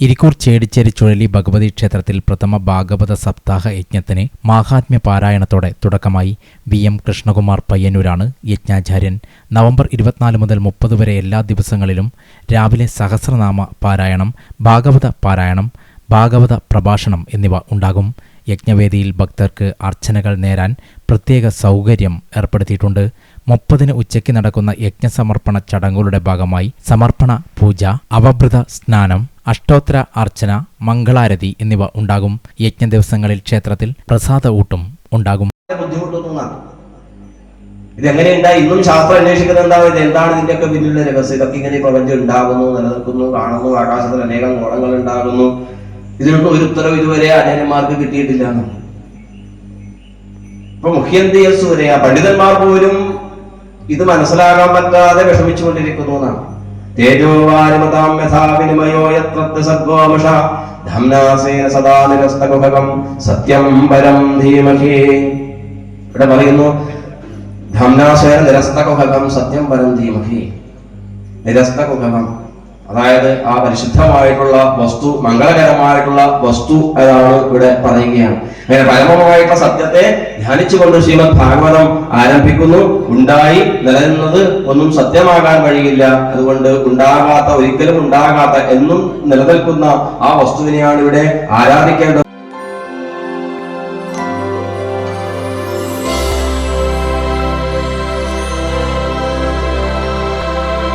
ഇരിക്കൂർ ചേടിച്ചേരി ചുഴലി ഭഗവതി ക്ഷേത്രത്തിൽ പ്രഥമ ഭാഗവത സപ്താഹ യജ്ഞത്തിന് മാഹാത്മ്യ പാരായണത്തോടെ തുടക്കമായി വി എം കൃഷ്ണകുമാർ പയ്യന്നൂരാണ് യജ്ഞാചാര്യൻ. നവംബർ ഇരുപത്തിനാല് മുതൽ മുപ്പത് വരെ എല്ലാ ദിവസങ്ങളിലും രാവിലെ സഹസ്രനാമ പാരായണം ഭാഗവത പാരായണം ഭാഗവത പ്രഭാഷണം എന്നിവ ഉണ്ടാകും. യജ്ഞവേദിയിൽ ഭക്തർക്ക് അർച്ചനകൾ നേരാൻ പ്രത്യേക സൗകര്യം ഏർപ്പെടുത്തിയിട്ടുണ്ട്. മുപ്പതിന് ഉച്ചയ്ക്ക് നടക്കുന്ന യജ്ഞസമർപ്പണ ചടങ്ങുകളുടെ ഭാഗമായി സമർപ്പണ പൂജ അവഭൃത സ്നാനം അഷ്ടോത്തര അർച്ചന മംഗളാരതി എന്നിവ ഉണ്ടാകും. യജ്ഞ ദിവസങ്ങളിൽ ക്ഷേത്രത്തിൽ പ്രസാദ ഊട്ടും ഉണ്ടാകും. ബുദ്ധിമുട്ടൊന്നുമാണ് ഇതെങ്ങനെയുണ്ടായി ഇന്നും ശാസ്ത്രം അന്വേഷിക്കുന്നുണ്ടാവും ഇത് എന്താണ് ഇതിന്റെയൊക്കെ പിന്നിലുള്ള രഹസ്യം? ഇതൊക്കെ ഇങ്ങനെ പ്രപഞ്ചം ഉണ്ടാകുന്നു നിലനിൽക്കുന്നു കാണുന്നു ആകാശത്തിൽ അനേകം ഗോളങ്ങൾ ഉണ്ടാകുന്നു. ഇതിനൊന്നും ഒരു ഉത്തരവ് ഇതുവരെ അനേകന്മാർക്ക് കിട്ടിയിട്ടില്ല ഇപ്പൊ മുഖ്യന്തീയസ് വരെ ആ പണ്ഡിതന്മാർ പോലും ഇത് മനസ്സിലാകാൻ പറ്റാതെ വിഷമിച്ചുകൊണ്ടിരിക്കുന്നു എന്നാണ്. തേജോവാരമതാം യഥാ വിനിമയോ യത്രത്ത് സദ്ഗോമഷ ധംനാസേന സദാ നിരസ്തകുഹകം സത്യം പരം ധീമഹി. ഇവിടെ പറയുന്നു ധംനാസേന നിരസ്തകുഹകം സത്യം പരം ധീമഹി. നിരസ്തകുഹകം അതായത് ആ പരിശുദ്ധമായിട്ടുള്ള വസ്തു മംഗളകരമായിട്ടുള്ള വസ്തു എന്നാണ് ഇവിടെ പറയുകയാണ്. അങ്ങനെ പരമമായിട്ടുള്ള സത്യത്തെ ധ്യാനിച്ചുകൊണ്ട് ശ്രീമദ് ഭാഗവതം ആരംഭിക്കുന്നു. ഉണ്ടായി നിലനിന്നത് ഒന്നും സത്യമാകാൻ കഴിയില്ല അതുകൊണ്ട് ഉണ്ടാകാത്ത ഒരിക്കലും ഉണ്ടാകാത്ത എന്നും നിലനിൽക്കുന്ന ആ വസ്തുവിനെയാണ് ഇവിടെ ആരാധിക്കേണ്ടത്.